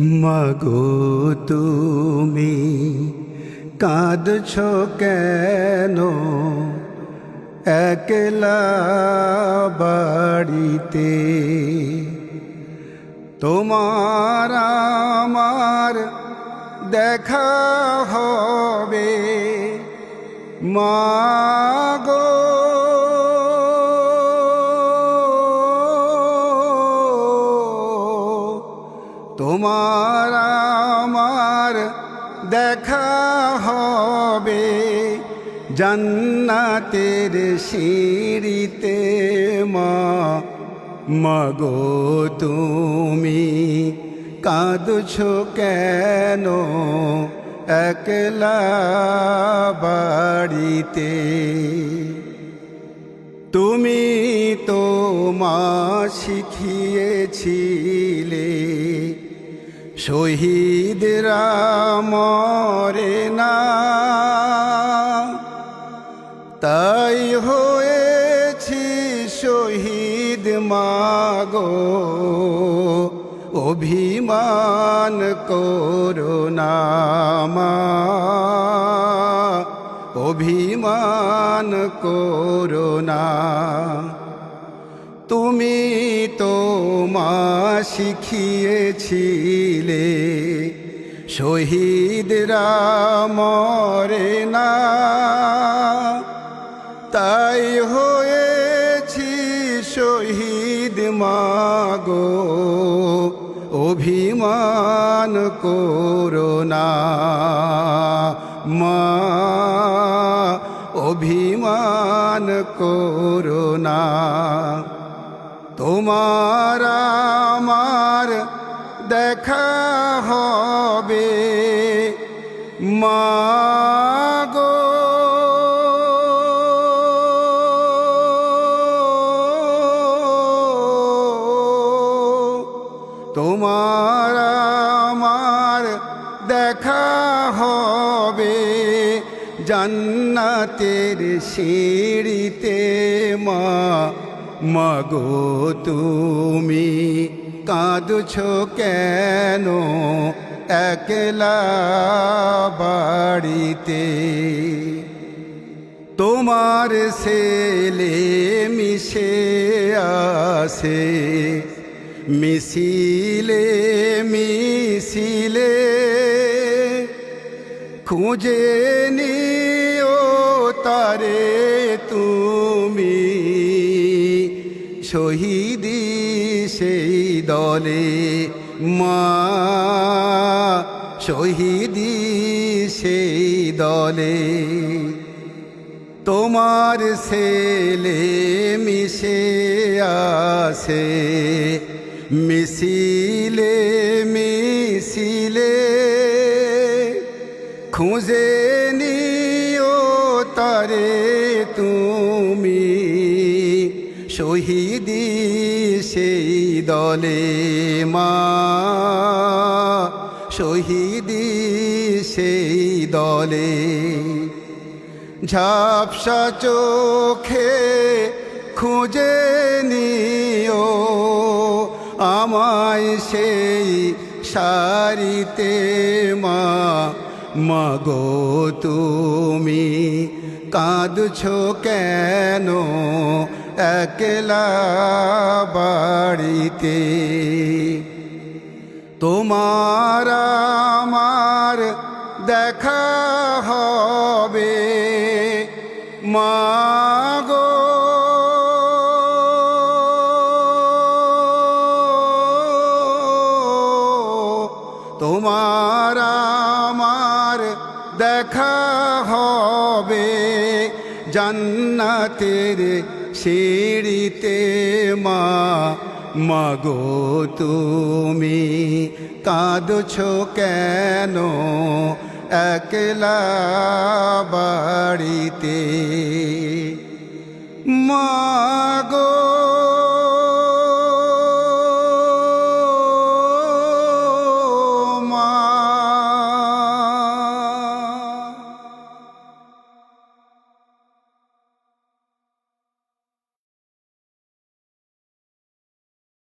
মাগো তুমি কাঁদছ কেন? একলা বাড়িতে তোমার আমার দেখা হবে। মাগো তোমার আমার দেখা হবে জান্নাতের সিঁড়িতে মা। মাগো তুমি কাঁদছ কেন একলা বাড়িতে? তুমি তো মা শিখিয়েছিলে শহীদরা মরে না। তাই হয়েছি শহীদ মাগো। অভিমান করোনা মা। অভিমান করোনা তুমি তো মা শিখিয়েছিলে। শহীদরা মরে না। তাই হয়েছি শহীদ মাগো। অভিমান করোনা মা, অভিমান করোনা তোমার আমার দেখা হবে। মাগো। তোমার আমার দেখা হবে জান্নাতের সিঁড়িতে মা। মাগো তুমি, কাঁদছ কেন? একলা বাড়িতে। তোমার ছেলে মিশে আসে, মিছিলে মিছিলে। খুঁজে নিও তারে তুমি। শহীদি সেই দলে মা শহীদি সেই দলে। তোমার ছেলে মিশে আসে মিছিলে মিছিলে। খুঁজে শহীদি সেই দলে মা, শহীদি সেই দলে। ঝাপসা চোখে খুঁজে নিও আমায় সেই সারিতে মা মাগো তুমি কাঁদছ কেন? একলা বাড়িতে। তোমার আমার দেখা হবে। মাগো। তোমার আমার দেখা হবে। জান্নাতের সিঁড়িতে মা মাগো তুমি কাঁদছ কেন? একলা বাড়িতে। মাগো